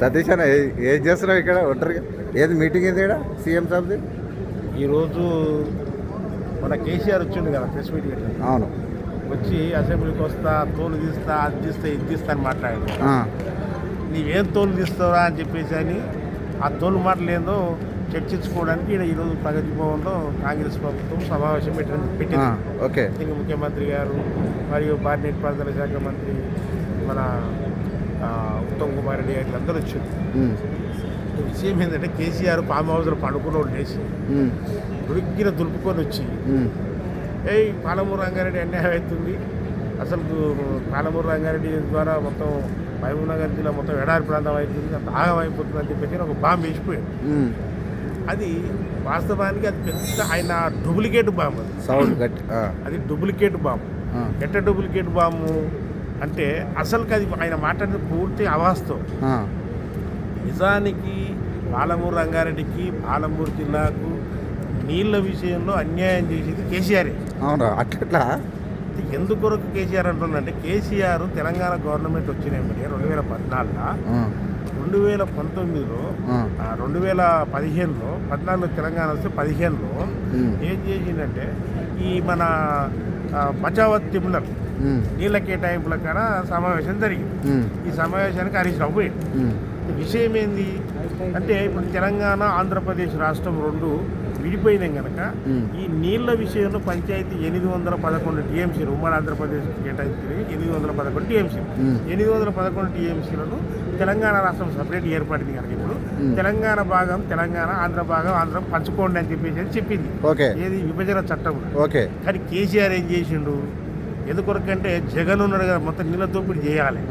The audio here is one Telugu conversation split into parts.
సతీష్ అన్న ఏ- చేస్తున్నావు ఇక్కడ? ఒంటరిగా? ఏది మీటింగ్ ఏంది ఇక్కడ? సీఎం సాబ్ది ఈరోజు మన కేసీఆర్ వచ్చిండు కదా ప్రెస్ మీట్ పెట్టి అవును. వచ్చి అసెంబ్లీకి వస్తా తోలు తీస్తా అది తీస్తా ఇది తీస్తా అని మాట్లాడాడు. నీవేం తోలు తీస్తావా అని చెప్పేసి అని ఆ తోలు మాటలు ఏందో చర్చించుకోవడానికి ఈరోజు ప్రగతి భవన్లో కాంగ్రెస్ ప్రభుత్వం సమావేశం పెట్టిన ఆ, పెట్టింది ఓకే. దీనికి ముఖ్యమంత్రి గారు మరియు భారత నీటిపారుదల శాఖ మంత్రి మన ఉత్తమ్ కుమార్ రెడ్డి గారు అందరూ వచ్చారు. విషయం ఏంటంటే కేసీఆర్ ఫామ్ హౌస్లో పండుకున్న లేచి ఉమ్, ఉడికిన దులుపుకొని వచ్చి ఏయ్ పాలమూరు రంగారెడ్డి అన్యాయం అవుతుంది. అసలు పాలమూరు రంగారెడ్డి ద్వారా మొత్తం మహబూబ్నగర్ జిల్లా మొత్తం ఎడారి ప్రాంతం అవుతుంది అంత ఆగం అయిపోతుంది అని చెప్పేసి ఒక బాంబు వేసిపోయాడు. అది వాస్తవానికి అది పెద్ద ఆయన డూప్లికేట్ బాంబు అది. సౌండ్ అది డూప్లికేట్ బాంబు. ఎట్ట డూప్లికేట్ బాంబు అంటే అసలుకి అది ఆయన మాట్లాడిన పూర్తి అవాస్తవం. నిజానికి పాలమూరు రంగారెడ్డికి పాలమూరు జిల్లాకు నీళ్ళ విషయంలో అన్యాయం చేసేది కేసీఆరే. అవునా? అట్లా ఎందుకొరకు కేసీఆర్ అంటుందంటే కేసీఆర్ తెలంగాణ గవర్నమెంట్ వచ్చినాయి రెండు వేల పద్నాలుగులో రెండు వేల పంతొమ్మిదిలో రెండు వేల పదిహేనులో పద్నాలుగులో తెలంగాణ వస్తే పదిహేనులో ఏం చేసిందంటే ఈ మన బచావత్ ఉమ్, నీళ్ళ కేటాయింపుల కాడ సమావేశం జరిగింది. ఈ సమావేశానికి హరీష్ రావు పోయింది విషయం ఏంది? అంటే ఇప్పుడు తెలంగాణ ఆంధ్రప్రదేశ్ రాష్ట్రం రెండు విడిపోయినాం కనుక. ఈ నీళ్ళ విషయంలో పంచాయతీ ఎనిమిది వందల పదకొండు టీఎంసీలు ఉమ్మడి ఆంధ్రప్రదేశ్ కేటాయించింది. ఎనిమిది వందల పదకొండు టీఎంసీలు. ఎనిమిది వందల పదకొండు టీఎంసీలను తెలంగాణ రాష్ట్రం సపరేట్ ఏర్పడింది కనుక ఇప్పుడు. తెలంగాణ భాగం తెలంగాణ ఆంధ్ర భాగం ఆంధ్రం పంచుకోండి అని చెప్పేసి అని చెప్పింది. ఏది విభజన చట్టం. ఓకే. కానీ కేసీఆర్ ఏం చేసిండు? ఎందుకొరకంటే జగన్ ఉన్నాడు కదా మొత్తం నీళ్ళ దోపిడీ చేయాలి.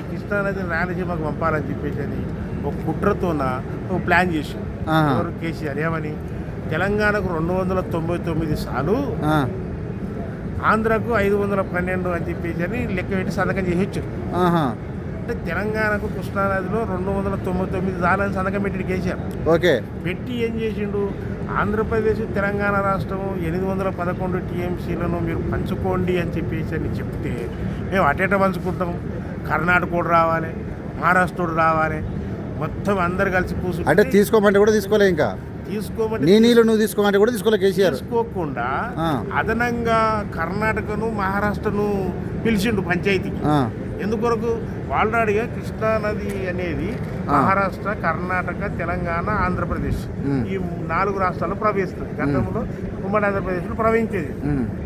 ఈ కృష్ణానది రాయలసీమకు పంపాలని చెప్పేసి అని ఒక కుట్రతోన ఒక ప్లాన్ చేసి కేసీఆర్? ఏమని? తెలంగాణకు రెండు వందల తొంభై తొమ్మిది సార్లు ఆంధ్రకు ఐదు వందల పన్నెండు అని చెప్పేసి అని లెక్క పెట్టి సంతకం ఆహా, అంటే తెలంగాణకు కృష్ణానదిలో రెండు వందల తొంభై తొమ్మిది సార్లు సంతకం పెట్టి కేసీఆర్ ఓకే. పెట్టి ఏం చేసిండు? ఆంధ్రప్రదేశ్ తెలంగాణ రాష్ట్రం ఎనిమిది వందల పదకొండు టీఎంసీలను మీరు పంచుకోండి అని చెప్పేసి అని చెప్తే మేము అటేట పంచుకుంటాం. కర్ణాటక రావాలి మహారాష్ట్ర కూడా రావాలి. మొత్తం అందరు కలిసి అంటే కూర్చుంటే తీసుకోమంటే కూడా తీసుకోలే ఇంకా? తీసుకోమంటే నీ నీళ్ళు నువ్వు తీసుకోమంటే కూడా తీసుకోలే కేసీఆర్ తీసుకోకుండా. అదనంగా కర్ణాటకను మహారాష్ట్రను పిలిచిండు పంచాయతీకి ఎందుకొరకు ఆల్రెడీగా కృష్ణానది అనేది ఆ. మహారాష్ట్ర కర్ణాటక తెలంగాణ ఆంధ్రప్రదేశ్. ఈ నాలుగు రాష్ట్రాల్లో ప్రవహిస్తుంది గతంలో ఉమ్మడి ఆంధ్రప్రదేశ్లో ప్రవహించేది.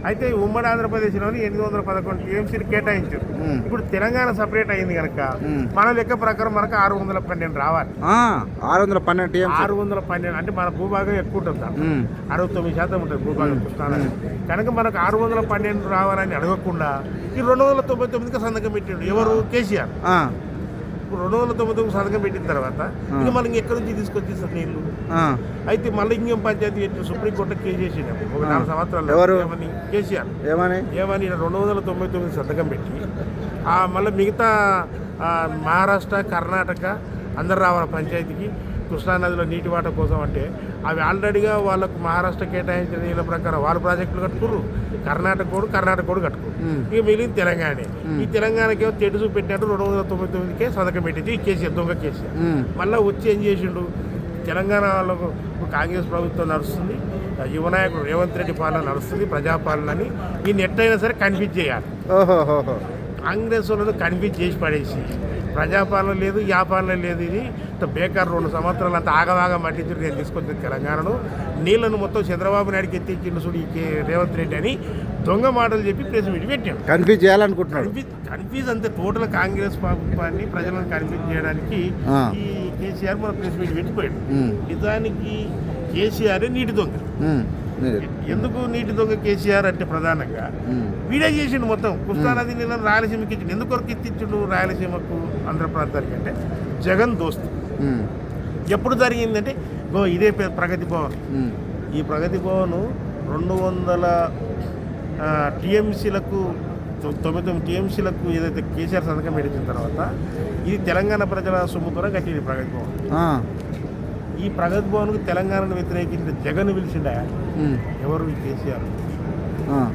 అయితే ఈ ఉమ్మడి ఆంధ్రప్రదేశ్లోని ఎనిమిది వందల పదకొండు టీఎంసీలు కేటాయించారు. ఇప్పుడు తెలంగాణ సపరేట్ అయింది కనుక. మన లెక్క ప్రకారం మనకు ఆరు వందల పన్నెండు రావాలి. ఆరు వందల పన్నెండు ఆరు వందల పన్నెండు అంటే మన భూభాగం ఎక్కువ ఉంటుంది అరవై తొమ్మిది శాతం ఉంటుంది భూభాగం కృష్ణానది. కనుక మనకు ఆరు వందల పన్నెండు రావాలని అడగకుండా ఈ రెండు వందల తొంభై తొమ్మిదికి సంతకం పెట్టిండు ఎవరు? కేసీఆర్. ఇప్పుడు రెండు వందల తొంభై తొమ్మిది సంతకం పెట్టిన తర్వాత ఇక మనం ఎక్కడి నుంచి తీసుకొచ్చేసారు నీళ్ళు ఆ, అయితే మళ్ళీ ఇంకేం పంచాయతీ పెట్టి సుప్రీంకోర్టు కేసు చేసిండు. ఒక నాలుగు సంవత్సరాలు ఎవరు? ఏమని? కేసీఆర్. ఏమని? ఏమని? రెండు వందల తొంభై తొమ్మిది సంతకం పెట్టి ఆ మళ్ళీ మిగతా మహారాష్ట్ర కర్ణాటక అందరు రావాలి పంచాయతీకి. కృష్ణానదిలో నీటి వాట కోసం అంటే అవి ఆల్రెడీగా వాళ్ళకు మహారాష్ట్ర కేటాయించిన నీళ్ళ ప్రకారం వాళ్ళు ప్రాజెక్టులు కట్టుకుర్రు. కర్ణాటక కూడా కర్ణాటక కూడా కట్టుకురు. ఇక మిగిలింది తెలంగాణ. ఈ తెలంగాణకేమో తెడు చూపెట్టినట్టు రెండు వందల తొంభై తొమ్మిదికే సంతకం పెట్టింది ఈ కేసీఆర్ దొంగ కేసీఆర్. మళ్ళీ వచ్చి ఏం చేసిండు? తెలంగాణ వాళ్ళకు కాంగ్రెస్ ప్రభుత్వం నడుస్తుంది యువనాయకుడు రేవంత్ రెడ్డి పాలన నడుస్తుంది ప్రజాపాలన అని ఈ ఎట్టయినా సరే కన్ఫ్యూజ్ చేయాలి. కాంగ్రెస్ వాళ్ళని కన్ఫ్యూజ్ చేసి పడేసి ప్రజాపాలన లేదు వ్యాపాలన లేదు ఇది. బేకార్ రెండు సంవత్సరాలు అంత ఆగవాగా మట్టించి నేను తీసుకొచ్చిన తెలంగాణను. నీళ్ళను మొత్తం చంద్రబాబు నాయుడుకి ఎత్తిచ్చిండు చూడు రేవంత్ రెడ్డి అని దొంగ మాటలు చెప్పి ప్రెస్ మీట్ పెట్టాడు. కన్ఫ్యూజ్ చేయాలనుకుంటున్నాడు. కన్ఫ్యూజ్ అంతే. టోటల్ కాంగ్రెస్ ప్రభుత్వాన్ని ప్రజలను కన్ఫ్యూజ్ చేయడానికి. ఈ కేసీఆర్ మన ప్రెస్ మీట్ పెట్టిపోయాడు నిజానికి కేసీఆర్ నీటి దొంగ. ఎందుకు నీటి దొంగ కేసీఆర్ అంటే ప్రధానంగా? వీడే చేసిండు మొత్తం. కృష్ణానది నీళ్ళని రాయలసీమకి ఇచ్చిండు. ఎందుకు కొరకు ఇచ్చిండు రాయలసీమకు ఆంధ్ర ప్రాంతానికి అంటే జగన్ దోస్తు. ఎప్పుడు జరిగిందంటే గో ఇదే ప్రగతి భవన్. ఈ ప్రగతి భవన్ రెండు వందల టీఎంసీలకు తొమ్మిది తొమ్మిది టీఎంసీలకు ఏదైతే కేసీఆర్ సంతకం పెట్టిన తర్వాత ఇది తెలంగాణ ప్రజల సొమ్ము ద్వారా కట్టింది ప్రగతి భవన్. ఈ ప్రగతి భవన్కు తెలంగాణను వ్యతిరేకించిన జగన్ పిలిచిండా? ఎవరు కేసీఆర్.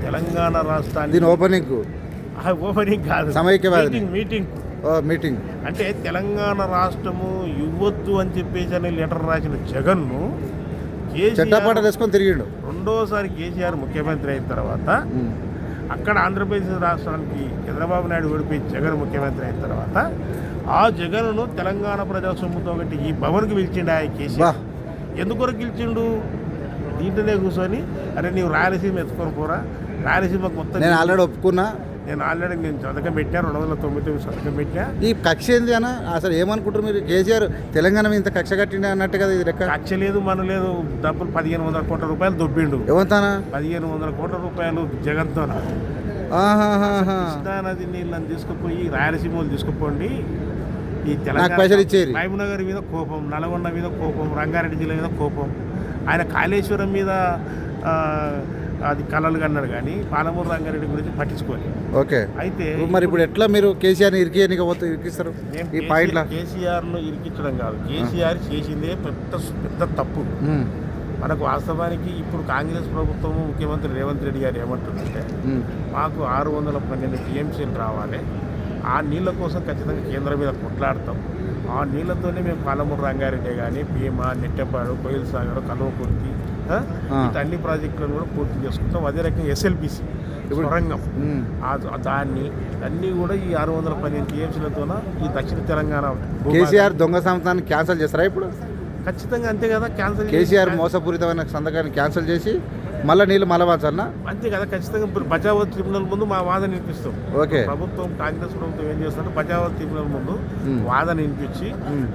తెలంగాణ రాష్ట్రాన్ని దీని ఓపెనింగ్. ఓపెనింగ్ కాదు. మీటింగ్ మీటింగ్ మీటింగ్ అంటే తెలంగాణ రాష్ట్రము ఇవ్వద్దు అని చెప్పేసి అని లెటర్ రాసిన జగన్ను కేసీఆర్ తిరిగిండు. రెండోసారి కేసీఆర్ ముఖ్యమంత్రి అయిన తర్వాత అక్కడ ఆంధ్రప్రదేశ్ రాష్ట్రానికి చంద్రబాబు నాయుడు ఓడిపోయి జగన్ ముఖ్యమంత్రి అయిన తర్వాత ఆ జగన్ను తెలంగాణ ప్రజల సొమ్ముతో కట్టి ఈ భవన్కి పిలిచిండు ఆ బా. కేసీఆర్ ఎందుకొరకు గెలిచిండు దీంట్లోనే కూర్చొని అరే నీవు రాయలసీమ ఎత్తుకొని పోరా. రాయలసీమకు మొత్తం నేను ఆల్రెడీ ఒప్పుకున్నా. నేను ఆల్రెడీ నేను సంతకం పెట్టా రెండు వందల తొంభై తొమ్మిది సంతకం పెట్టా. ఈ కక్ష ఏంది అన్న? అసలు ఏమనుకుంటారు మీరు? కేసీఆర్ తెలంగాణ మీద ఇంత కక్ష కట్టింది అన్నట్టు కదా ఇది లెక్క? కక్ష లేదు మన లేదు డబ్బులు పదిహేను వందల కోట్ల రూపాయలు దొబ్బిండు. ఏమంటానా పదిహేను వందల కోట్ల రూపాయలు జగన్తో ఆహాహాహా. కృష్ణానది నీళ్ళని తీసుకుపోయి రాయలసీమ వాళ్ళు తీసుకుపోండి. ఈ ఇచ్చేరి. మహబూబ్నగర్ మీద కోపం నల్గొండ మీద కోపం రంగారెడ్డి జిల్లా మీద కోపం. ఆయన కాళేశ్వరం మీద అది కలలు కన్నాడు కానీ పాలమూరు రంగారెడ్డి గురించి పట్టించుకోవాలి ఓకే. అయితే మరి ఇప్పుడు ఎట్లా మీరు కేసీఆర్ని ఇరికి ఇరికిస్తారు? ఈ పాయింట్ల కేసీఆర్ను ఇరికించడం కాదు. కేసీఆర్ చేసిందే పెద్ద పెద్ద తప్పు. మనకు వాస్తవానికి ఇప్పుడు కాంగ్రెస్ ప్రభుత్వం ముఖ్యమంత్రి రేవంత్ రెడ్డి గారు ఏమంటుందంటే మాకు ఆరు వందల పన్నెండు టీఎంసీలు రావాలి. ఆ నీళ్ళ కోసం ఖచ్చితంగా కేంద్రం మీద కొట్లాడతాం. ఆ నీళ్ళతోనే మేము పాలమూరు రంగారెడ్డి కానీ భీమా నెట్టెపాడు కోయిల్ సాగర్ కల్వకుర్తి అన్ని ప్రాజెక్టులను కూడా పూర్తి చేసుకుంటాం. అదే రకంగా ఎస్ఎల్బిసి సొరంగం. దాన్ని అన్నీ కూడా ఈ ఆరు వందల పన్నెండు టీఎంసీలతోన ఈ దక్షిణ తెలంగాణ కేసీఆర్ దొంగ సంస్థాన్ని క్యాన్సిల్ చేస్తారా ఇప్పుడు? ఖచ్చితంగా అంతే కదా క్యాన్సల్ కేసీఆర్ మోసపూరితమైన సంతకాన్ని క్యాన్సిల్ చేసి మళ్ళీ నీళ్ళు మలవాల్సన్నా అంతే కదా ఖచ్చితంగా ఇప్పుడు బచావత్ ట్రిబ్యునల్ ముందు మా వాదన వినిపిస్తాం ఓకే ప్రభుత్వం కాంగ్రెస్ ప్రభుత్వం ఏం చేస్తుంటే బచావత్ ట్రిబ్యునల్ ముందు. వాదన వినిపించి.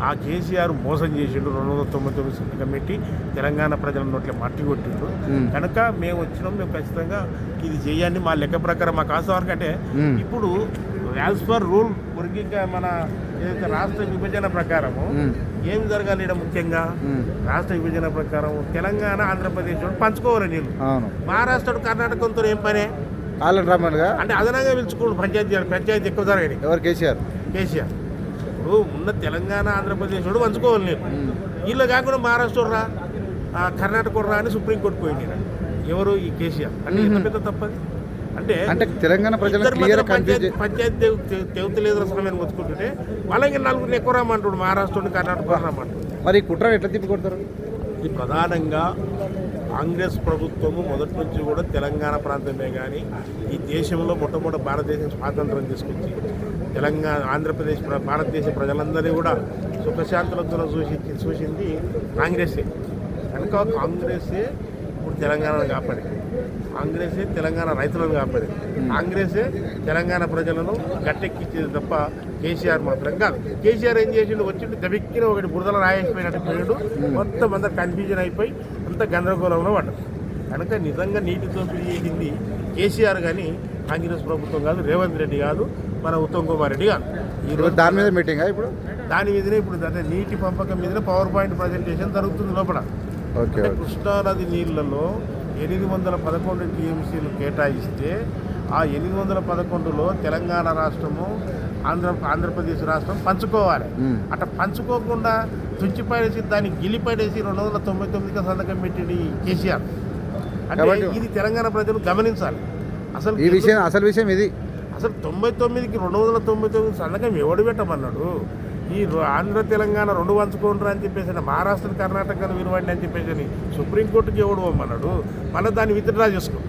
ఆ కేసీఆర్ మోసం చేసిండు రెండు వందల తొంభై తొమ్మిది పెట్టి తెలంగాణ ప్రజల నోట్ల మట్టి కొట్టిండు. కనుక మేము వచ్చినాం మేము ఖచ్చితంగా ఇది చేయండి మా లెక్క ప్రకారం మాకు వరకు అంటే. ఇప్పుడు యాజ్ పర్ రూల్ వర్గీక మన ఏదైతే రాష్ట్ర విభజన ప్రకారము. ఏం జరగాలి ముఖ్యంగా? రాష్ట్ర విభజన ప్రకారం తెలంగాణ ఆంధ్రప్రదేశ్ పంచుకోవాలి నీళ్ళు. మహారాష్ట్ర కర్ణాటకతో ఏం పనే? అంటే అదనంగా పిలుచుకోండి పంచాయతీ పంచాయతీ ఎక్కువ జరగని ఎవరు కేసీఆర్? కేసీఆర్. ఇప్పుడు ఉన్న తెలంగాణ ఆంధ్రప్రదేశ్ వాడు పంచుకోవాలి నేను వీళ్ళు కాకుండా మహారాష్ట్ర రా కర్ణాటక రా అని సుప్రీంకోర్టు పోయింది. ఎవరు? ఈ కేసీఆర్. అంటే ఎంత. పెద్ద తప్పది? అంటే అంటే తెలంగాణ ఇద్దరి క్లియర్ పంచాయతీ పంచాయతీ తెగు- తెగు- తెగుతలేదు సమయం మొత్తుకుంటుంటే వాళ్ళకి నలుగురిని ఎక్కువ రామంటాడు మహారాష్ట్ర కర్ణాటక రామంటాడు మరి కుట్ర ఎట్లా తిప్పి కొడతారు? ఇది ప్రధానంగా కాంగ్రెస్ ప్రభుత్వము మొదటి నుంచి కూడా తెలంగాణ ప్రాంతమే కానీ ఈ దేశంలో మొట్టమొదటి భారతదేశం స్వాతంత్రం తీసుకొచ్చి తెలంగాణ ఆంధ్రప్రదేశ్ ప్ర- భారతదేశ ప్రజలందరినీ కూడా సుఖశాంతులతో చూసి చూసింది కాంగ్రెసే. కనుక కాంగ్రెసే ఇప్పుడు తెలంగాణను కాపాడింది. కాంగ్రెసే తెలంగాణ రైతులను కాపాడింది. కాంగ్రెసే తెలంగాణ ప్రజలను గట్టెక్కించేది తప్ప కేసీఆర్ మాత్రం కాదు. కేసీఆర్ ఏం చేసిండు? వచ్చిండు దబిక్కిన ఒకటి బురదల రాయేసిపోయినట్టు పోయాడు. మొత్తం అంతా కన్ఫ్యూజన్ అయిపోయి అంత గందరగోళంలో పడ్డాడు. కనుక నిజంగా నీటి దోపిడీ చేసింది కేసీఆర్ కానీ కాంగ్రెస్ ప్రభుత్వం కాదు రేవంత్ రెడ్డి కాదు మన ఉత్తమ్ కుమార్ రెడ్డి కాదు. ఈ ఇప్పుడు రోజు దాని మీద మీటింగా ఇప్పుడు? దాని మీదనే ఇప్పుడు అంటే నీటి పంపకం మీదనే పవర్ పాయింట్ ప్రజెంటేషన్ జరుగుతుంది లోపల. ఓకే కృష్ణానది నీళ్ళలో ఎనిమిది వందల పదకొండు టీఎంసీలు కేటాయిస్తే ఆ ఎనిమిది వందల పదకొండులో తెలంగాణ రాష్ట్రము ఆంధ్ర ఆంధ్రప్రదేశ్ రాష్ట్రం పంచుకోవాలి. అట్లా పంచుకోకుండా తుంచిపడేసి దాన్ని గిలిపడేసి రెండు వందల తొంభై తొమ్మిదిగా సంతకం పెట్టింది కేసీఆర్. అంటే ఇది తెలంగాణ ప్రజలు గమనించాలి. అసలు ఈ విషయం అసలు విషయం ఇది. అసలు తొంభై తొమ్మిదికి రెండు వందల తొంభై తొమ్మిది సంతకం ఎవడు పెట్టమన్నాడు? ఈ ఆంధ్ర తెలంగాణ రెండు పంచుకోండి అని చెప్పేసి మహారాష్ట్ర కర్ణాటకను వినవండి అని చెప్పేసి అని సుప్రీంకోర్టుకి ఎవడు పోమన్నాడు? మళ్ళీ దాన్ని విత్డ్రా చేసుకో.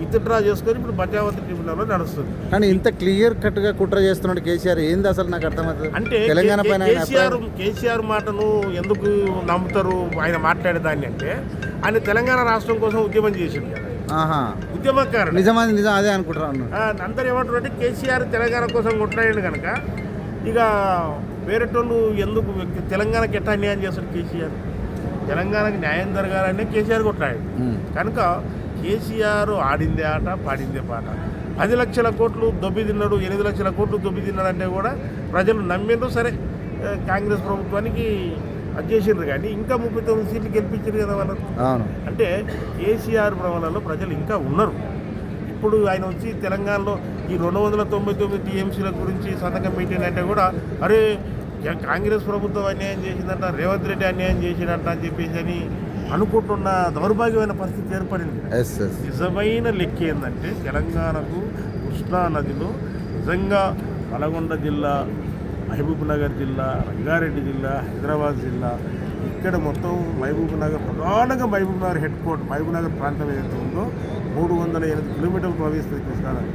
విత్డ్రా చేసుకొని ఇప్పుడు బచావతి ట్రిబ్యునల్లో నడుస్తుంది. కానీ ఇంత క్లియర్ కట్గా కుట్ర చేస్తున్నాడు కేసీఆర్. ఏంది అసలు నాకు అర్థమవుతుంది అంటే తెలంగాణ పైన కేసీఆర్ కేసీఆర్ మాటను ఎందుకు నమ్ముతారు? ఆయన మాట్లాడే దాన్ని అంటే ఆయన తెలంగాణ రాష్ట్రం కోసం ఉద్యమం చేసింది కదా. ఆహా. ఉద్యమకారుడు నిజమా నిజం అదే అనుకుంటున్నాను. ఆ, అందరు ఏమంటారు అంటే కేసీఆర్ తెలంగాణ కోసం కొట్లాడాడు కనుక ఇక వేరేటోళ్ళు ఎందుకు వ్యక్తి- తెలంగాణకి ఎట్లా అన్యాయం చేస్తాడు కేసీఆర్? తెలంగాణకి న్యాయం జరగాలని కేసీఆర్ ఉమ్. కనుక కేసీఆర్ ఆడిందే ఆట పాడిందే పాట. పది లక్షల కోట్లు దొబ్బి తిన్నాడు ఎనిమిది లక్షల కోట్లు దొబ్బి తిన్నాడు అంటే కూడా ప్రజలు నమ్మిండ్రు సరే. కాంగ్రెస్ ప్రభుత్వానికి అది చేసిండ్రు కానీ ఇంకా ముప్పై తొమ్మిది సీట్లు గెలిపించారు కదా వాళ్ళు అంటే కేసీఆర్ భ్రమణలో ప్రజలు ఇంకా ఉన్నారు. ఇప్పుడు ఆయన వచ్చి తెలంగాణలో ఈ రెండు వందల తొంభై తొమ్మిది టీఎంసీల గురించి సంతకం పెట్టిందంటే కూడా అరే కాంగ్రెస్ ప్రభుత్వం అన్యాయం చేసిందంట రేవంత్ రెడ్డి అన్యాయం చేసినట్ట అని చెప్పేసి అని అనుకుంటున్న దౌర్భాగ్యమైన పరిస్థితి ఏర్పడింది. నిజమైన లెక్క ఏంటంటే తెలంగాణకు కృష్ణా నదిలో నిజంగా నల్గొండ జిల్లా మహబూబ్ నగర్ జిల్లా రంగారెడ్డి జిల్లా హైదరాబాద్ జిల్లా ఇక్కడ మొత్తం మహబూబ్ నగర్ ప్రధానంగా Mahabubnagar head court Mahabubnagar ప్రాంతం ఏదైతే ఉందో మూడు వందల ఎనిమిది కిలోమీటర్లు ప్రవహిస్తుంది కృష్ణా నది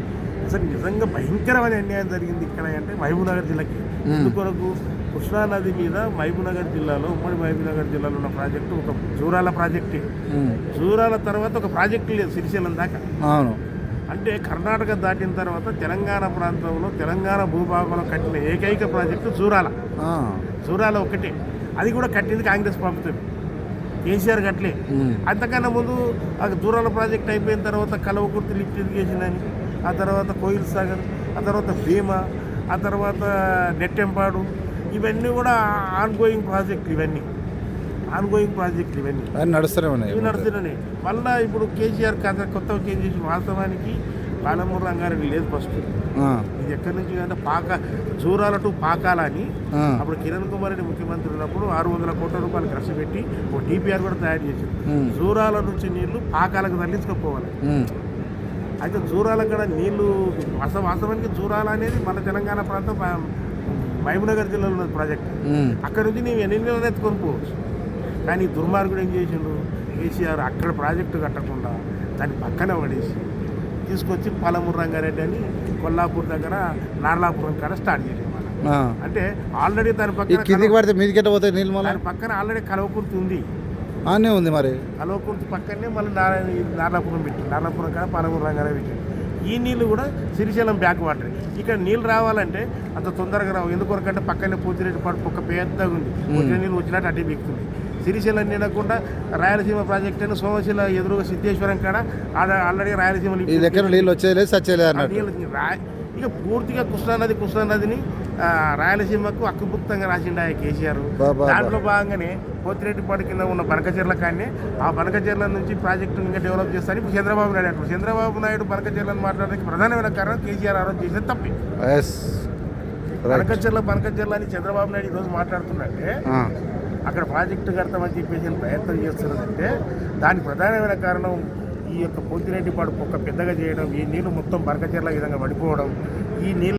అసలు నిజంగా భయంకరమైన అన్యాయం జరిగింది ఇక్కడ అంటే మహబూబ్ నగర్ జిల్లాకి. ఎందుకొరకు కృష్ణా నది మీద మహబూబ్ నగర్ జిల్లాలో ఉమ్మడి మహబూబ్ నగర్ జిల్లాలో ఉన్న ప్రాజెక్టు ఒక జూరాల ప్రాజెక్టే. జూరాల తర్వాత ఒక ప్రాజెక్టు లేదు సిరిశైలం దాకా. అవును. అంటే కర్ణాటక దాటిన తర్వాత తెలంగాణ ప్రాంతంలో తెలంగాణ భూభాగంలో కట్టిన ఏకైక ప్రాజెక్టు జూరాల. జూరాల ఒకటే. అది కూడా కట్టింది కాంగ్రెస్ ప్రభుత్వం. కేసీఆర్ కట్టలే. అంతకన్నా ముందు ఆ దూరాల ప్రాజెక్ట్ అయిపోయిన తర్వాత కలవకుర్తి లిఫ్ట్ ఇరిగేషన్ అని ఆ తర్వాత కోయిల్ సాగర్ ఆ తర్వాత భీమా ఆ తర్వాత నెట్టెంపాడు ఇవన్నీ కూడా ఆన్ గోయింగ్ ప్రాజెక్టులు ఇవన్నీ. ఆన్ గోయింగ్ ప్రాజెక్టులు ఇవన్నీ. అది నడుస్తూనే ఉన్నాయి. ఇవి నడుస్తున్నాయి మళ్ళా ఇప్పుడు కేసీఆర్ కథ కొత్తగా చేంజ్ చేసి వాస్తవానికి పాలమూరు రంగారెడ్డి లేదు ఫస్ట్. ఇది ఎక్కడి నుంచి అంటే పాక జూరాల టు పాకాల అని. అప్పుడు కిరణ్ కుమార్ రెడ్డి ముఖ్యమంత్రి ఉన్నప్పుడు ఆరు వందల కోట్ల రూపాయలు ఖర్చు పెట్టి ఒక డిపిఆర్ కూడా తయారు చేసింది ఉమ్. జూరాల నుంచి నీళ్ళు పాకాలకు తరలించుకోపోవాలి. అయితే జూరాల కూడా నీళ్ళు వాస్తవ వాస్తవానికి జూరాల అనేది మన తెలంగాణ ప్రాంతం మహబూబ్నగర్ జిల్లాలో ఉన్నది ప్రాజెక్ట్. అక్కడ నుంచి నీవు ఎన్ని నీళ్ళు ఎత్తుకొని పోవచ్చు కానీ దుర్మార్గుడు ఏం చేసిండు కేసీఆర్ అక్కడ ప్రాజెక్టు కట్టకుండా దాన్ని పక్కన పడేసి తీసుకొచ్చి పాలమూరు రంగారెడ్డి అని కొల్లాపూర్ దగ్గర నార్లాపురం కాడ స్టార్ట్ చేసాం. అంటే ఆల్రెడీ దాని పక్కన కిందికి పడితే మీదికి ఎట్ట పోతాయి నీళ్ళు దాని పక్కన ఆల్రెడీ కలవకుర్తి ఉంది. ఆనే ఉంది మరి. కలవకుర్తి పక్కనే మళ్ళీ నారాయణ నార్లాపురం పెట్టి నార్లాపురం కాడ పాలమూరు రంగారెడ్డి పెట్టి ఈ నీళ్ళు కూడా సిరిశైలం బ్యాక్ వాటర్. ఇక్కడ నీళ్ళు రావాలంటే అంత తొందరగా రావు. ఎందుకొరకంటే పక్కనే పూతిరెడ్డి పడుపు ఒక పెద్దగా ఉంది. నీళ్ళు వచ్చినట్టు అడ్డే బిగుతుంది సిరిశైలం నిండకుండా రాయలసీమ ప్రాజెక్ట్ అని సోమశిల ఎదురుగా సిద్ధేశ్వరం కాడ ఆల్రెడీ రాయలసీమ నీళ్ళు అన్నట్టు. నీళ్ళు రా- ఇక పూర్తిగా కృష్ణానది కృష్ణానదిని ఆ, రాయలసీమకు అక్కుపుక్తంగా రాసిండు ఆ కేసీఆర్. దాంట్లో భాగంగానే పోతిరెడ్డిపాడు కింద ఉన్న బనకచెర్ల కానీ ఆ బనకచెర్ల నుంచి ప్రాజెక్టు ఇంకా డెవలప్ చేస్తాను ఇప్పుడు చంద్రబాబు నాయుడు అంటారు చంద్రబాబు నాయుడు బనకచెర్లను మాట్లాడడానికి ప్రధానమైన కారణం కేసీఆర్ ఆరోజు చేసేది తప్పి. బనకచెర్ల బనకచెర్ల అని చంద్రబాబు నాయుడు ఈరోజు మాట్లాడుతుందంటే అక్కడ ప్రాజెక్టు కడతామని చెప్పేసి ప్రయత్నం చేస్తున్నదంటే దానికి ప్రధానమైన కారణం ఈ యొక్క పోతిరెడ్డిపాడు పొక్క పెద్దగా చేయడం ఈ నీళ్ళు మొత్తం బనకచెర్ల విధంగా పడిపోవడం ఈ నీళ్ళు